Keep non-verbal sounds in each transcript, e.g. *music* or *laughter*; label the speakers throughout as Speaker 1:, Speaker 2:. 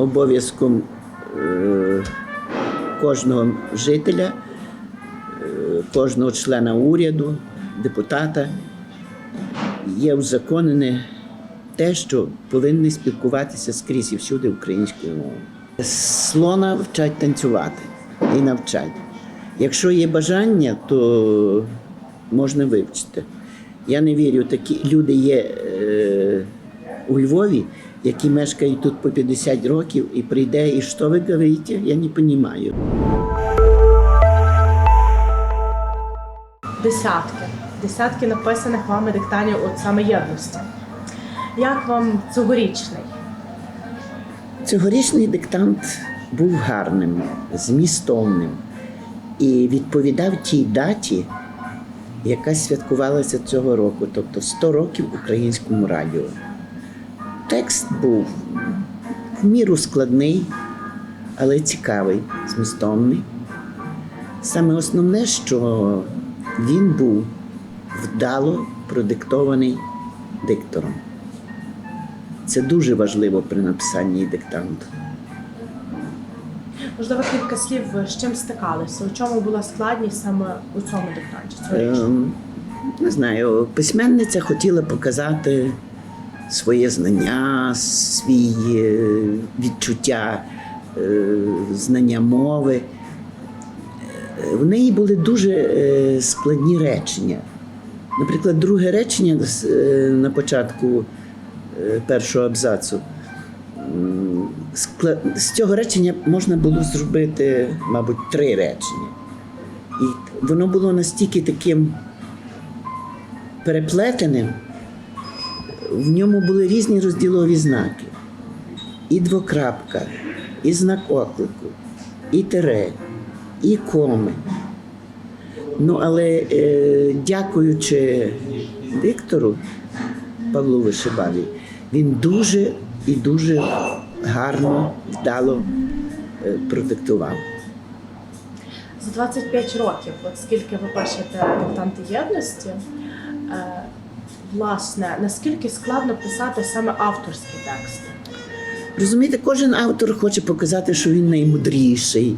Speaker 1: обов'язком е, кожного жителя, е, кожного члена уряду, депутата є узаконене те, що повинні спілкуватися скрізь і всюди українською мовою. Слона вчать танцювати і навчать. Якщо є бажання, то можна вивчити. Я не вірю, такі люди є е, у Львові, які мешкають тут по 50 років, і прийде, і що ви говорите, я не розумію.
Speaker 2: Десятки. Десятки написаних вами диктанів от саме єдності. Як вам цьогорічний?
Speaker 1: Цьогорічний диктант був гарним, змістовним і відповідав тій даті, яка святкувалася цього року, тобто 100 років українському радіо. Текст був в міру складний, але цікавий, змістовний. Саме основне, що він був вдало продиктований диктором. Це дуже важливо при написанні диктанту.
Speaker 2: Можливо, кілька слів з чим стикалися? У чому була складність саме у цьому диктанті?
Speaker 1: Ем, не знаю, письменниця хотіла показати своє знання, свій е, відчуття, е, знання мови. Е, В неї були дуже складні речення. Наприклад, друге речення на початку першого абзацу. З цього речення можна було зробити, мабуть, три речення. І воно було настільки таким переплетеним, в ньому були різні розділові знаки. І двокрапка, і знак оклику, і тире, і коми. Ну, але е, дякуючи диктору Павлу Вишибаві, він дуже і дуже гарно, вдало е, продиктував.
Speaker 2: За 25 років, от скільки ви пишете диктанти єдності, е, власне, наскільки складно писати саме авторські тексти?
Speaker 1: Розумієте, кожен автор хоче показати, що він наймудріший,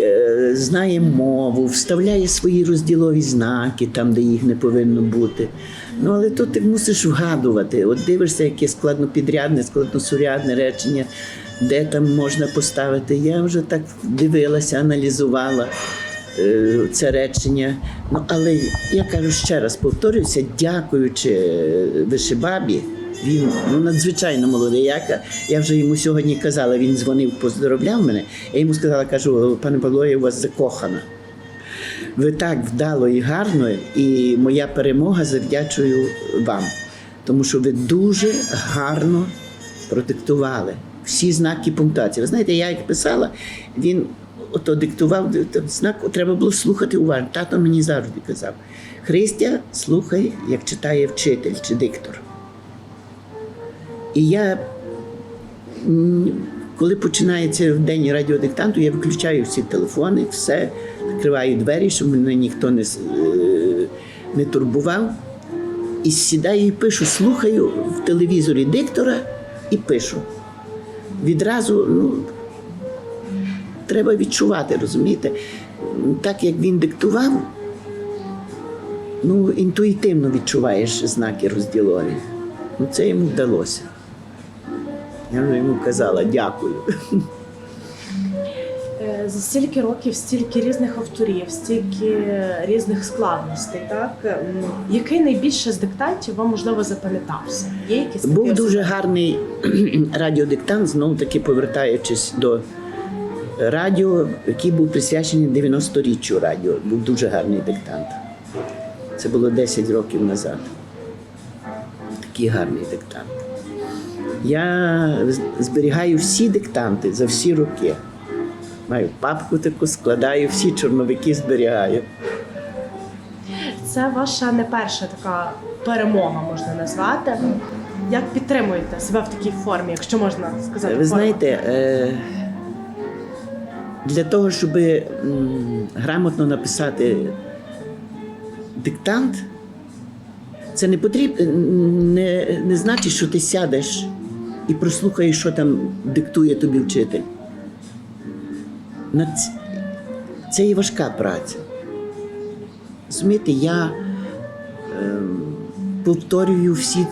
Speaker 1: е, знає мову, вставляє свої розділові знаки там, де їх не повинно бути. Ну, але тут ти мусиш вгадувати. От дивишся, яке складнопідрядне, складносурядне речення, де там можна поставити. Я вже так дивилася, аналізувала це речення. Ну, але я кажу ще раз, повторююся, дякуючи е, вишибабі, він ну, надзвичайно молодий. Я, я вже йому сьогодні казала, він дзвонив, поздоровляв мене. Я йому сказала, кажу, пане Павло, я у вас закохана. Ви так вдало і гарно, і моя перемога завдячую вам, тому що ви дуже гарно продиктували всі знаки пунктуації. Ви знаєте, я як писала, він ото диктував там знак, треба було слухати уважно. Тато мені завжди казав: Христя, слухай, як читає вчитель чи диктор. І я, коли починається день радіодиктанту, я виключаю всі телефони, все, закриваю двері, щоб мене ніхто не, е, не турбував. І сідаю і пишу, слухаю в телевізорі диктора і пишу. Відразу, ну, треба відчувати, розумієте? Так як він диктував, ну, інтуїтивно відчуваєш знаки розділові. Ну, це йому вдалося. Я вже йому казала дякую.
Speaker 2: Е, За стільки років, стільки різних авторів, стільки різних складностей, так який найбільше з диктантів вам можливо запам'ятався? Є якісь
Speaker 1: Був дуже гарний *clears throat* радіодиктант, знову таки повертаючись до радіо, який був присвячений 90-річчю радіо. Був дуже гарний диктант. Це було 10 років назад. Такий гарний диктант. Я зберігаю всі диктанти за всі роки. Маю папку таку, складаю, всі чорновики зберігаю.
Speaker 2: Це ваша не перша така перемога, можна назвати. Як підтримуєте себе в такій формі, якщо можна сказати?
Speaker 1: Ви
Speaker 2: форма?
Speaker 1: знаєте, е, для того, щоб грамотно написати диктант, це не потрібно, не, не значить, що ти сядеш і прослухаєш, що там диктує тобі вчитель. Це і важка праця. Розумієте, я ем, повторюю всі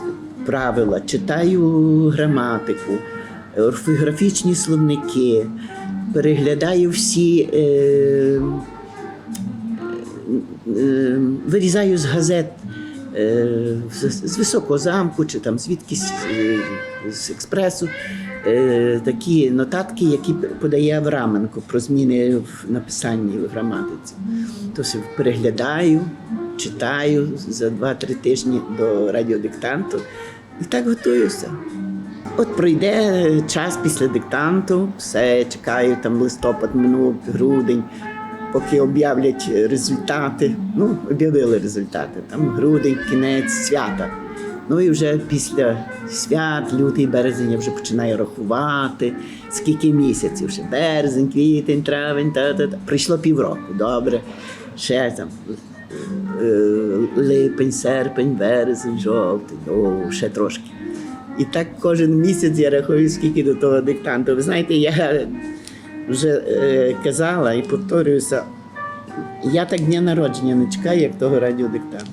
Speaker 1: правила, читаю граматику, орфографічні словники, переглядаю всі. Е, е, вирізаю з газет е, з, високого замку чи там звідкись е, з експресу е, такі нотатки, які подає Авраменко про зміни в написанні в граматиці. То все переглядаю, читаю за 2-3 тижні до радіодиктанту і так готуюся. От пройде час після диктанту, все чекаю, там листопад минув, грудень, поки об'являть результати. Ну, об'явили результати. Там грудень, кінець свята. Ну і вже після свят, лютий, березень я вже починаю рахувати, скільки місяців ще березень, квітень, травень, та, та, та. Прийшло півроку, добре. Ще там е, липень, серпень, березень, жовтень, о, ще трошки. І так кожен місяць я рахую, скільки до того диктанту. Ви знаєте, я вже е, казала і повторююся, я так дня народження не чекаю, як того радіодиктанту.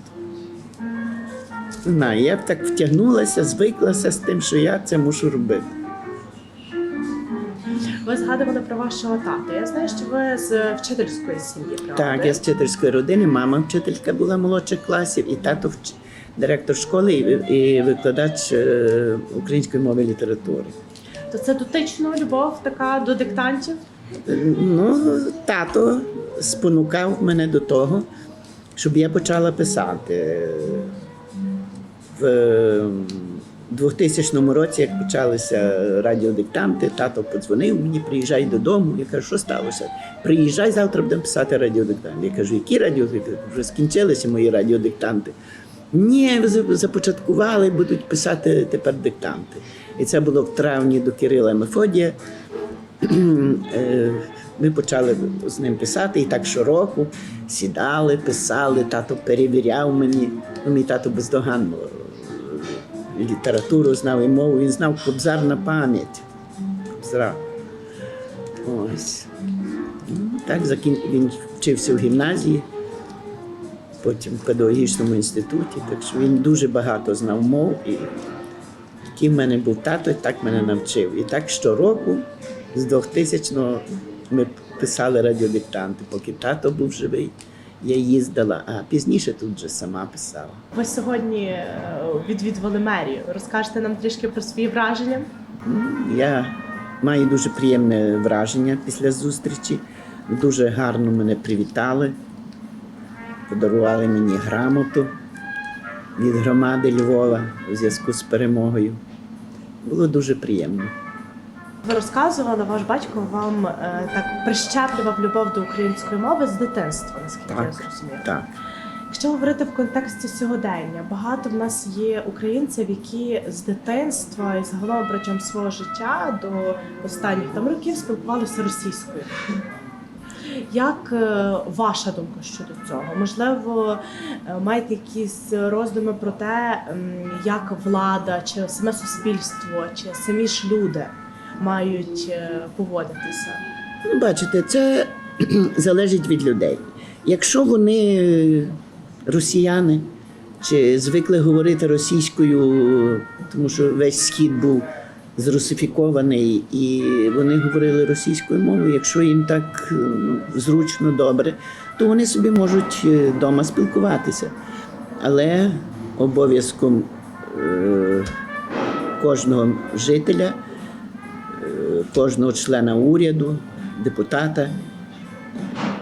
Speaker 1: Не знаю, я б так втягнулася, звиклася з тим, що я це мушу робити.
Speaker 2: Ви згадували про вашого тата. Я знаю, що ви з вчительської сім'ї, правда?
Speaker 1: Так, я з вчительської родини, мама вчителька була молодших класів, і тато вч- директор школи і, викладач е, української мови і літератури.
Speaker 2: То це дотично любов така до диктантів?
Speaker 1: Ну, тато спонукав мене до того, щоб я почала писати. В 2000 році, як почалися радіодиктанти, тато подзвонив мені, приїжджай додому. Я кажу, що сталося? Приїжджай, завтра будемо писати радіодиктант. Я кажу, які радіодиктанти? Вже скінчилися мої радіодиктанти. Ні, започаткували, будуть писати тепер диктанти. І це було в травні до Кирила Мефодія. *clears throat* Е, Ми почали з ним писати, і так щороку сідали, писали, тато перевіряв мені. Ну, мій тато бездоганно е, літературу знав і мову, він знав кобзар на пам'ять. Кобзара. Ось. Ну, Так закін... він вчився в гімназії, потім в педагогічному інституті, так що він дуже багато знав мов. І який в мене був тато, так мене навчив. І так щороку з 2000-го ми писали радіодиктанти, поки тато був живий. Я їздила, а пізніше тут вже сама писала.
Speaker 2: Ви сьогодні е, відвідували мерію. Розкажете нам трішки про свої враження?
Speaker 1: Я маю дуже приємне враження після зустрічі. Дуже гарно мене привітали, подарували мені грамоту від громади Львова у зв'язку з перемогою. Було дуже приємно.
Speaker 2: Ви розказували, ваш батько вам е, так прищеплював любов до української мови з дитинства, наскільки я
Speaker 1: Так,
Speaker 2: зрозуміла.
Speaker 1: так.
Speaker 2: Якщо говорити в контексті сьогодення, багато в нас є українців, які з дитинства і загалом протягом свого життя до останніх там років спілкувалися російською. Як е, ваша думка щодо цього? Можливо, е, маєте якісь роздуми про те, як влада, чи саме суспільство, чи самі ж люди мають е, поводитися?
Speaker 1: Ну, бачите, це *clears throat* залежить від людей. Якщо вони росіяни чи звикли говорити російською, тому що весь схід був зрусифікований, і вони говорили російською мовою, якщо їм так ну, зручно добре, то вони собі можуть вдома спілкуватися. Але обов'язком е, кожного жителя кожного члена уряду, депутата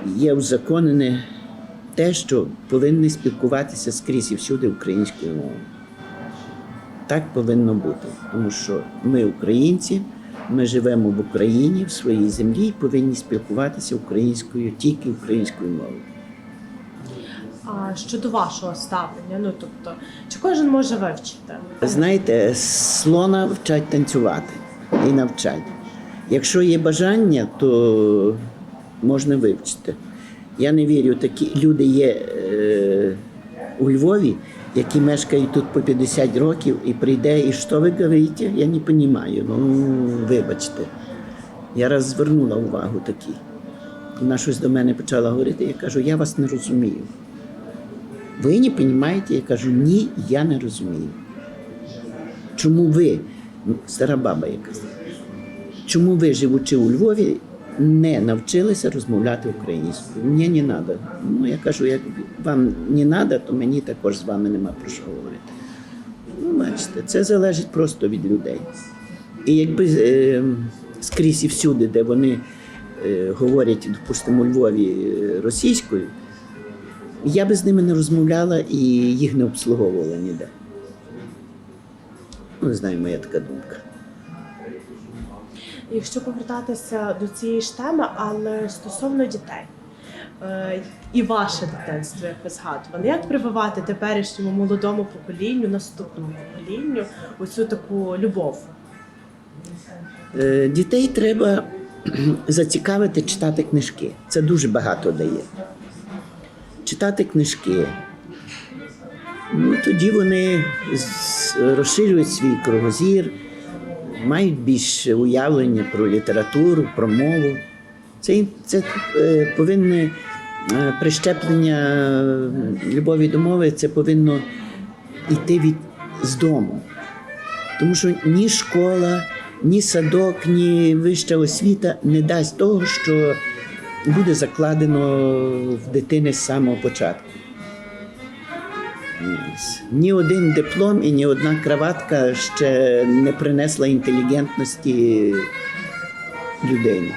Speaker 1: є узаконене те, що повинні спілкуватися скрізь і всюди українською мовою. Так повинно бути, тому що ми українці, ми живемо в Україні, в своїй землі і повинні спілкуватися українською, тільки українською мовою.
Speaker 2: А щодо вашого ставлення, ну тобто, чи кожен може вивчити?
Speaker 1: Знаєте, слона вчать танцювати і навчать. Якщо є бажання, то можна вивчити. Я не вірю, такі люди є е, у Львові, які мешкають тут по 50 років, і прийде, і що ви говорите? Я не розумію. Ну, вибачте. Я раз звернула увагу такі. Вона щось до мене почала говорити, я кажу, я вас не розумію. Ви не розумієте? Я кажу, ні, я не розумію. Чому ви, стара баба якась, чому ви, живучи у Львові, не навчилися розмовляти українською? Мені не треба. Ну, я кажу, як вам не треба, то мені також з вами нема про що говорити. Ну, бачите, це залежить просто від людей. І якби е, скрізь і всюди, де вони е, говорять, допустимо, у Львові е, російською, я би з ними не розмовляла і їх не обслуговувала ніде. Ну, не знаю, моя така думка.
Speaker 2: Якщо повертатися до цієї ж теми, але стосовно дітей. Е, І ваше дитинство, як ви згадували, як прививати теперішньому молодому поколінню, наступному поколінню оцю таку любов?
Speaker 1: Е, Дітей треба *clears throat* зацікавити читати книжки. Це дуже багато дає. Читати книжки. Ну, тоді вони розширюють свій кругозір, мають більше уявлення про літературу, про мову. Це, це е, повинне е, прищеплення е, любові до мови, це повинно йти від з дому. Тому що ні школа, ні садок, ні вища освіта не дасть того, що буде закладено в дитини з самого початку. Ні один диплом і ні одна краватка ще не принесла інтелігентності людині.